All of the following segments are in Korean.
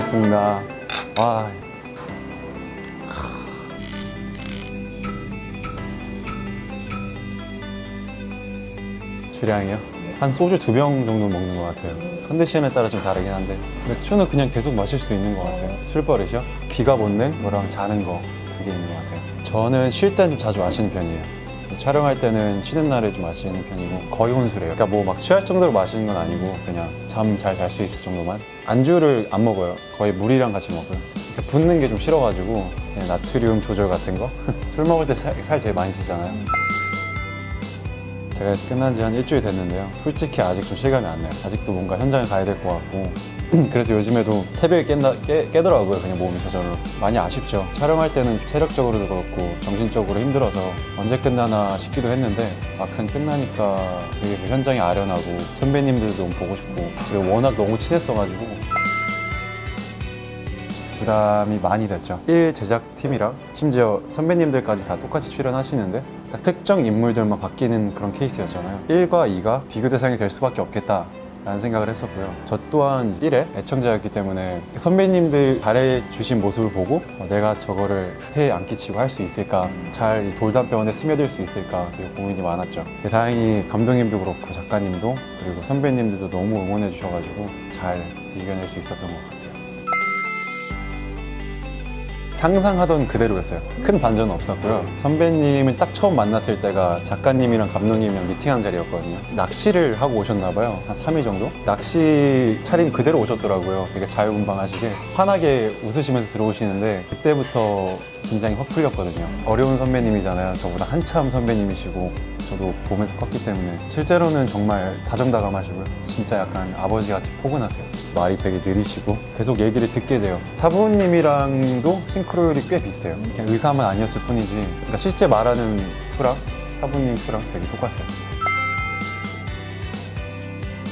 고맙습니다. 와. 주량이요? 한 소주 두 병 정도 먹는 것 같아요. 컨디션에 따라 좀 다르긴 한데 맥주는 그냥 계속 마실 수 있는 것 같아요. 술 버릇이요? 귀가 본능, 뭐랑 자는 거 두 개 있는 것 같아요. 저는 쉴 때는 좀 자주 마시는 편이에요. 촬영할 때는 쉬는 날에 좀 마시는 편이고 거의 혼술해요. 그러니까 뭐 막 취할 정도로 마시는 건 아니고 그냥 잠 잘 잘 수 있을 정도만. 안주를 안 먹어요. 거의 물이랑 같이 먹어요. 이렇게 붓는 게 좀 싫어가지고 그냥 나트륨 조절 같은 거. 술 먹을 때 살 제일 많이 찌잖아요. 제가 끝난 지 한 일주일 됐는데요. 솔직히 아직 좀 실감이 안 나요. 아직도 뭔가 현장에 가야 될 것 같고. 그래서 요즘에도 새벽에 깬다, 깨, 깨더라고요. 그냥 몸이 저절로. 많이 아쉽죠. 촬영할 때는 체력적으로도 그렇고 정신적으로 힘들어서 언제 끝나나 싶기도 했는데 막상 끝나니까 되게 그 현장이 아련하고 선배님들도 보고 싶고 그리고 워낙 너무 친했어가지고 부담이 많이 됐죠. 1 제작팀이랑 심지어 선배님들까지 다 똑같이 출연하시는데 딱 특정 인물들만 바뀌는 그런 케이스였잖아요. 1과 2가 비교 대상이 될 수밖에 없겠다. 라는 생각을 했었고요. 저 또한 1회 애청자였기 때문에 선배님들 잘해주신 모습을 보고 어, 내가 저거를 폐에 안 끼치고 할 수 있을까, 잘 이 돌담병원에 스며들 수 있을까 되게 고민이 많았죠. 다행히 감독님도 그렇고 작가님도 그리고 선배님들도 너무 응원해 주셔가지고 잘 이겨낼 수 있었던 것 같아요. 상상하던 그대로였어요. 큰 반전은 없었고요. 선배님을 딱 처음 만났을 때가 작가님이랑 감독님이랑 미팅한 자리였거든요. 낚시를 하고 오셨나봐요. 한 3일 정도? 낚시 차림 그대로 오셨더라고요. 되게 자유분방하시게. 환하게 웃으시면서 들어오시는데 그때부터 긴장이 확 풀렸거든요. 어려운 선배님이잖아요. 저보다 한참 선배님이시고 저도 보면서 컸기 때문에 실제로는 정말 다정다감하시고요. 진짜 약간 아버지 같이 포근하세요. 말이 되게 느리시고 계속 얘기를 듣게 돼요. 사부님이랑도 싱크로율이 꽤 비슷해요. 그냥 의사만 아니었을 뿐이지. 그러니까 실제 말하는 투랑 사부님 투랑 되게 똑같아요.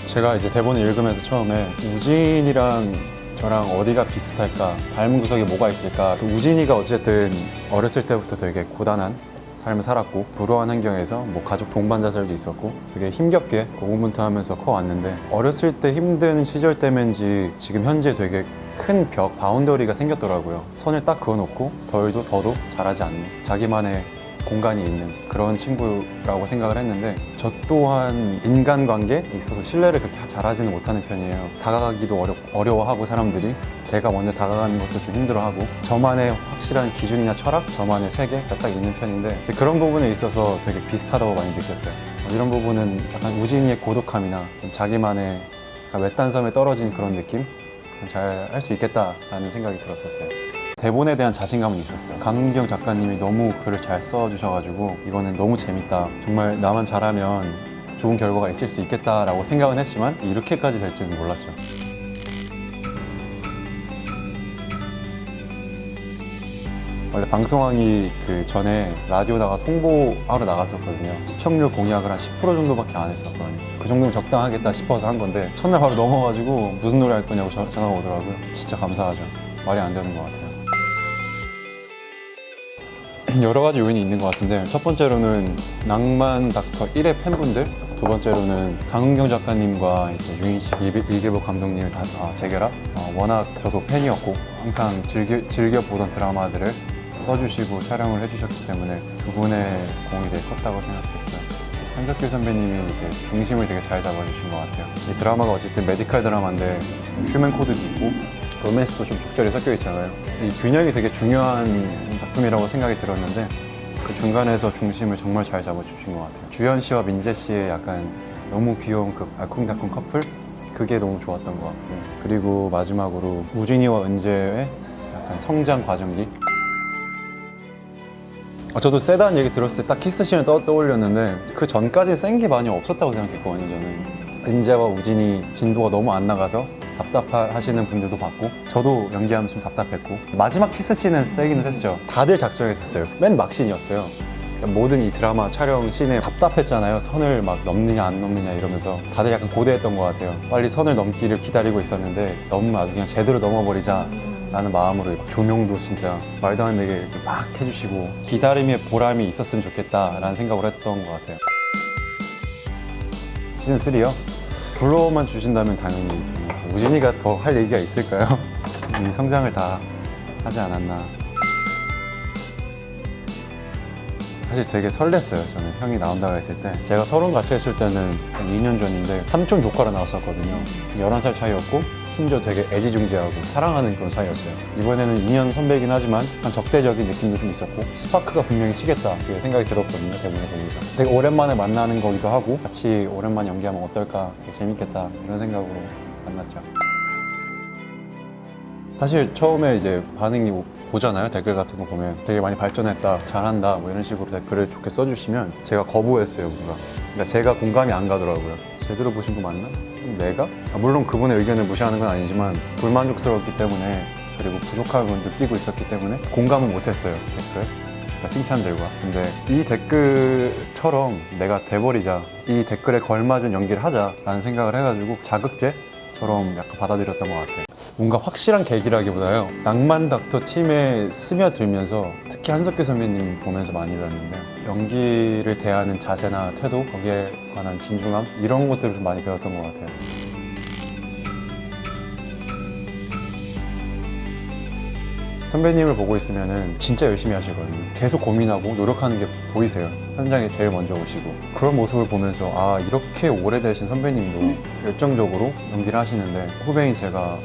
제가 이제 대본을 읽으면서 처음에 우진이랑 저랑 어디가 비슷할까 닮은 구석이 뭐가 있을까 그 우진이가 어쨌든 어렸을 때부터 되게 고단한 삶을 살았고 불우한 환경에서 뭐 가족 동반 자살도 있었고 되게 힘겹게 고군분투하면서 커왔는데 어렸을 때 힘든 시절 때문인지 지금 현재 되게 큰 벽 바운더리가 생겼더라고요. 선을 딱 그어놓고 덜도 더도 잘하지 않는 자기만의 공간이 있는 그런 친구라고 생각을 했는데 저 또한 인간관계에 있어서 신뢰를 그렇게 잘하지는 못하는 편이에요. 다가가기도 어려, 어려워하고 사람들이 제가 먼저 다가가는 것도 좀 힘들어하고 저만의 확실한 기준이나 철학 저만의 세계가 딱 있는 편인데 그런 부분에 있어서 되게 비슷하다고 많이 느꼈어요. 어, 이런 부분은 약간 우진이의 고독함이나 좀 자기만의 외딴 섬에 떨어진 그런 느낌? 잘 할 수 있겠다라는 생각이 들었었어요 대본에 대한 자신감은 있었어요. 강은경 작가님이 너무 글을 잘 써주셔가지고 이거는 너무 재밌다. 정말 나만 잘하면 좋은 결과가 있을 수 있겠다라고 생각은 했지만 이렇게까지 될지는 몰랐죠. 원래 방송하기 그 전에 라디오 나가서 홍보하러 나갔었거든요. 시청률 공약을 한 10% 정도밖에 안 했었거든요. 그 정도면 적당하겠다 싶어서 한 건데 첫날 바로 넘어가지고 무슨 노래 할 거냐고 전- 전화가 오더라고요. 진짜 감사하죠. 말이 안 되는 것 같아요. 여러 가지 요인이 있는 것 같은데 첫 번째로는 낭만 닥터 1회 팬분들 두 번째로는 강은경 작가님과 이제 유인 씨, 이길- 이길복 감독님의 다, 아, 재결합. 어, 워낙 저도 팬이었고 항상 즐겨, 즐겨 보던 드라마들을 써주시고 촬영을 해주셨기 때문에 두 분의 공이 되게 컸다고 생각했고요. 한석규 선배님이 이제 중심을 되게 잘 잡아주신 것 같아요. 이 드라마가 어쨌든 메디칼 드라마인데 휴먼 코드도 있고 로맨스도 좀 적절히 섞여 있잖아요. 이 균형이 되게 중요한 작품이라고 생각이 들었는데 그 중간에서 중심을 정말 잘 잡아주신 것 같아요. 주현 씨와 민재 씨의 약간 너무 귀여운 그 알콩달콩 커플 그게 너무 좋았던 것 같고요. 그리고 마지막으로 우진이와 은재의 약간 성장 과정기 아, 저도 세다는 얘기 들었을 때 딱 키스씬을 떠, 떠올렸는데 그 전까지 센 게 많이 없었다고 생각했거든요 저는 은재와 우진이 진도가 너무 안 나가서 답답하시는 분들도 봤고 저도 연기하면서 좀 답답했고 마지막 키스 씬은 세기는 했죠. 다들 작정했었어요. 맨 막씬이었어요. 그러니까 모든 이 드라마 촬영 씬에 답답했잖아요. 선을 막 넘느냐 안 넘느냐 이러면서 다들 약간 고대했던 것 같아요. 빨리 선을 넘기를 기다리고 있었는데 넘으면 아주 그냥 제대로 넘어버리자 라는 마음으로 막 조명도 진짜 말도 안 되게 막 해주시고 기다림의 보람이 있었으면 좋겠다라는 생각을 했던 것 같아요. 시즌 3요? 불러만 주신다면 당연히 우진이가 더 할 얘기가 있을까요? 이미 성장을 다 하지 않았나. 사실 되게 설렜어요. 저는 형이 나온다고 했을 때. 제가 서른 같이 했을 때는 한 2년 전인데 삼촌 조카로 나왔었거든요. 11살 차이였고 심지어 되게 애지중지하고 사랑하는 그런 사이였어요. 이번에는 2년 선배이긴 하지만 한 적대적인 느낌도 좀 있었고 스파크가 분명히 튀겠다 그 생각이 들었거든요. 대본에 보면서. 되게 오랜만에 만나는 거기도 하고 같이 오랜만에 연기하면 어떨까 되게 재밌겠다 이런 생각으로 만났죠. 사실 처음에 이제 반응이 보잖아요 댓글 같은 거 보면 되게 많이 발전했다 잘한다 뭐 이런 식으로 댓글을 좋게 써주시면 제가 거부했어요 뭔가 그러니까 제가 공감이 안 가더라고요 제대로 보신 거 맞나? 음, 내가? 아, 물론 그분의 의견을 무시하는 건 아니지만 불만족스러웠기 때문에 그리고 부족함을 느끼고 있었기 때문에 공감은 못했어요 댓글 그러니까 칭찬들과 근데 이 댓글처럼 내가 돼버리자 이 댓글에 걸맞은 연기를 하자라는 생각을 해가지고 자극제 처럼 약간 받아들였던 것 같아요. 뭔가 확실한 계기라기보다요 낭만 닥터 팀에 스며들면서 특히 한석규 선배님 보면서 많이 배웠는데 연기를 대하는 자세나 태도 거기에 관한 진중함 이런 것들을 좀 많이 배웠던 것 같아요 선배님을 보고 있으면은 진짜 열심히 하시거든요. 계속 고민하고 노력하는 게 보이세요. 현장에 제일 먼저 오시고. 그런 모습을 보면서 아, 이렇게 오래되신 선배님도 열정적으로 연기를 하시는데 후배인 제가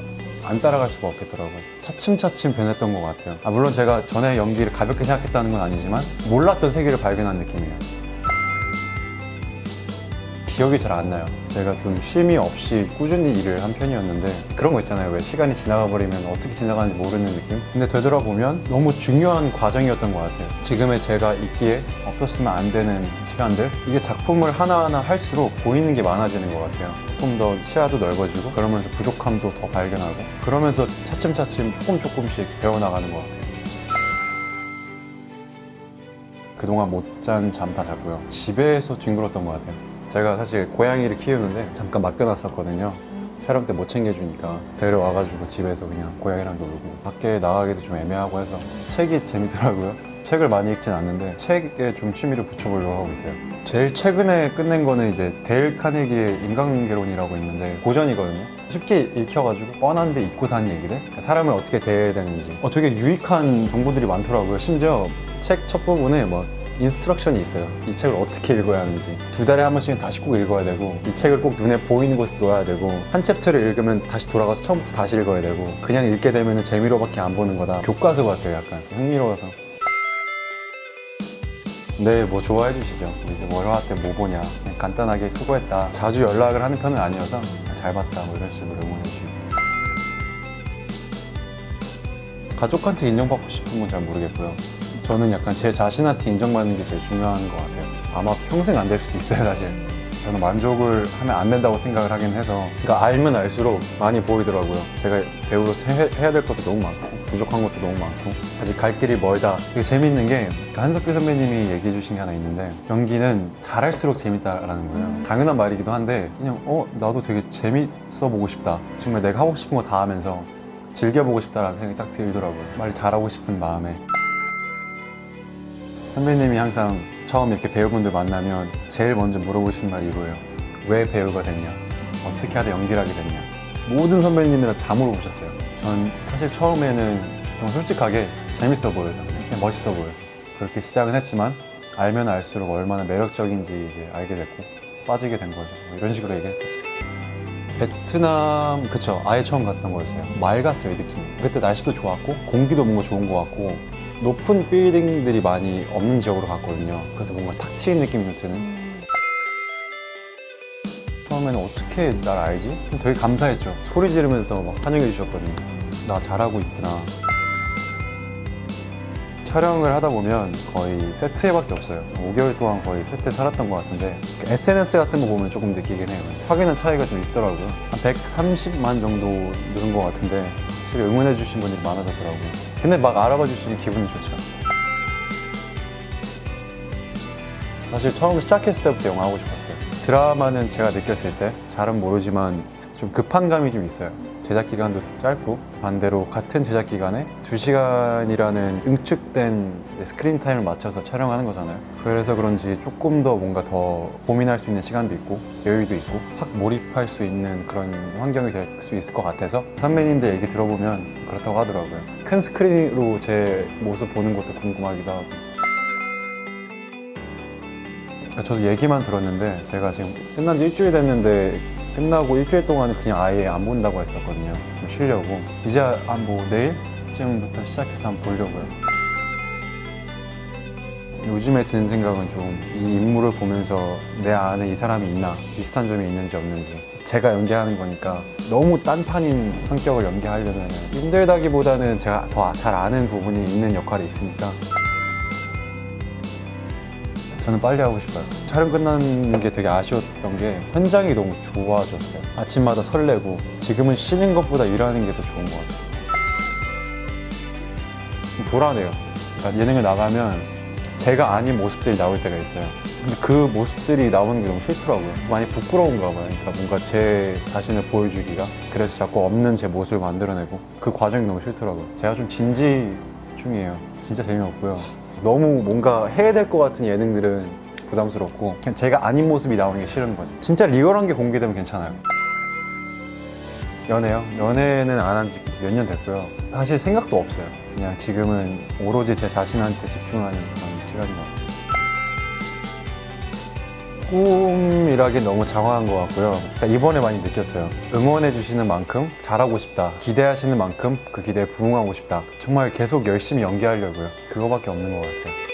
안 따라갈 수가 없겠더라고요. 차츰차츰 변했던 것 같아요. 아, 물론 제가 전에 연기를 가볍게 생각했다는 건 아니지만 몰랐던 세계를 발견한 느낌이에요. 기억이 잘 안 나요. 제가 좀 쉼이 없이 꾸준히 일을 한 편이었는데 그런 거 있잖아요. 왜 시간이 지나가 버리면 어떻게 지나가는지 모르는 느낌? 근데 되돌아보면 너무 중요한 과정이었던 것 같아요. 지금의 제가 있기에 없었으면 안 되는 시간들 이게 작품을 하나하나 할수록 보이는 게 많아지는 것 같아요. 조금 더 시야도 넓어지고 그러면서 부족함도 더 발견하고 그러면서 차츰차츰 조금 조금씩 배워나가는 것 같아요. 그동안 못 잔 잠 다 잤고요. 집에서 뒹굴었던 것 같아요. 제가 사실 고양이를 키우는데 잠깐 맡겨놨었거든요. 촬영 때 못 챙겨주니까 데려와가지고 집에서 그냥 고양이랑 놀고 밖에 나가기도 좀 애매하고 해서 책이 재밌더라고요. 책을 많이 읽진 않는데 책에 좀 취미를 붙여보려고 하고 있어요. 제일 최근에 끝낸 거는 이제 데일 카네기의 인간개론이라고 있는데 고전이거든요. 쉽게 읽혀가지고 뻔한데 잊고 사는 얘기들 사람을 어떻게 대해야 되는지 어, 되게 유익한 정보들이 많더라고요. 심지어 책 첫 부분에 뭐 인스트럭션이 있어요. 이 책을 어떻게 읽어야 하는지. 두 달에 한 번씩은 다시 꼭 읽어야 되고, 이 책을 꼭 눈에 보이는 곳에 놓아야 되고, 한 챕터를 읽으면 다시 돌아가서 처음부터 다시 읽어야 되고, 그냥 읽게 되면 재미로밖에 안 보는 거다. 교과서 같아요, 약간. 흥미로워서. 네, 뭐 좋아해 주시죠. 이제 월화 때 뭐 보냐. 그냥 간단하게 수고했다. 자주 연락을 하는 편은 아니어서 잘 봤다. 뭐 이런 식으로 응원해 주시고. 가족한테 인정받고 싶은 건 잘 모르겠고요. 저는 약간 제 자신한테 인정받는 게 제일 중요한 것 같아요. 아마 평생 안 될 수도 있어요, 사실. 저는 만족을 하면 안 된다고 생각을 하긴 해서. 그러니까 알면 알수록 많이 보이더라고요. 제가 배우로서 해, 해야 될 것도 너무 많고, 부족한 것도 너무 많고, 아직 갈 길이 멀다. 되게 재밌는 게, 그 한석규 선배님이 얘기해 주신 게 하나 있는데, 연기는 잘할수록 재밌다라는 거예요. 당연한 말이기도 한데, 그냥, 어, 나도 되게 재밌어 보고 싶다. 정말 내가 하고 싶은 거 다 하면서 즐겨보고 싶다라는 생각이 딱 들더라고요. 빨리 잘하고 싶은 마음에. 선배님이 항상 처음 이렇게 배우분들 만나면 제일 먼저 물어보시는 말이 이거예요. 왜 배우가 됐냐? 어떻게 하다 연기를 하게 됐냐? 모든 선배님들은 다 물어보셨어요. 전 사실 처음에는 좀 솔직하게 재밌어 보여서, 그냥 멋있어 보여서 그렇게 시작은 했지만 알면 알수록 얼마나 매력적인지 이제 알게 됐고 빠지게 된 거죠. 뭐 이런 식으로 얘기했었죠. 베트남 그쵸 아예 처음 갔던 거였어요 맑았어요 느낌이 그때 날씨도 좋았고 공기도 뭔가 좋은 것 같고 높은 빌딩들이 많이 없는 지역으로 갔거든요. 그래서 뭔가 탁 트인 느낌이 좀 드는. 처음에는 어떻게 날 알지? 되게 감사했죠. 소리 지르면서 막 환영해 주셨거든요 나 잘하고 있구나 촬영을 하다 보면 거의 세트에밖에 없어요. 5개월 동안 거의 세트에 살았던 것 같은데 SNS 같은 거 보면 조금 느끼긴 해요. 확연한 차이가 좀 있더라고요. 한 130만 정도 늘은 것 같은데 확실히 응원해 주신 분들이 많아졌더라고요. 근데 막 알아봐 주시면 기분이 좋죠. 사실 처음 시작했을 때부터 영화 하고 싶었어요. 드라마는 제가 느꼈을 때 잘은 모르지만 좀 급한 감이 좀 있어요. 제작 기간도 짧고 반대로 같은 제작 기간에 2시간이라는 응축된 스크린 타임을 맞춰서 촬영하는 거잖아요. 그래서 그런지 조금 더 뭔가 더 고민할 수 있는 시간도 있고 여유도 있고 확 몰입할 수 있는 그런 환경이 될 수 있을 것 같아서 선배님들 얘기 들어보면 그렇다고 하더라고요. 큰 스크린으로 제 모습 보는 것도 궁금하기도 하고 그러니까 저도 얘기만 들었는데 제가 지금 끝난 지 일주일 됐는데 끝나고 일주일 동안은 그냥 아예 안 본다고 했었거든요. 좀 쉬려고. 이제 한뭐 내일쯤부터 시작해서 한번 보려고요. 요즘에 드는 생각은 좀 이 인물을 보면서 내 안에 이 사람이 있나 비슷한 점이 있는지 없는지 제가 연기하는 거니까 너무 딴판인 성격을 연기하려면 힘들다기보다는 제가 더 잘 아는 부분이 있는 역할이 있으니까 저는 빨리 하고 싶어요. 촬영 끝나는 게 되게 아쉬웠던 게 현장이 너무 좋아졌어요. 아침마다 설레고 지금은 쉬는 것보다 일하는 게 더 좋은 것 같아요. 좀 불안해요. 그러니까 예능을 나가면 제가 아닌 모습들이 나올 때가 있어요. 근데 그 모습들이 나오는 게 너무 싫더라고요. 많이 부끄러운가 봐요. 그러니까 뭔가 제 자신을 보여주기가. 그래서 자꾸 없는 제 모습을 만들어내고 그 과정이 너무 싫더라고요. 제가 좀 진지 중이에요. 진짜 재미없고요. 너무 뭔가 해야 될 것 같은 예능들은 부담스럽고 그냥 제가 아닌 모습이 나오는 게 싫은 거죠. 진짜 리얼한 게 공개되면 괜찮아요. 연애요? 연애는 안 한 지 몇 년 됐고요. 사실 생각도 없어요. 그냥 지금은 오로지 제 자신한테 집중하는 그런 시간인 것 같아요. 꿈이라기 너무 장황한 것 같고요. 그러니까 이번에 많이 느꼈어요. 응원해 주시는 만큼 잘하고 싶다. 기대하시는 만큼 그 기대에 부응하고 싶다. 정말 계속 열심히 연기하려고요. 그거밖에 없는 것 같아요.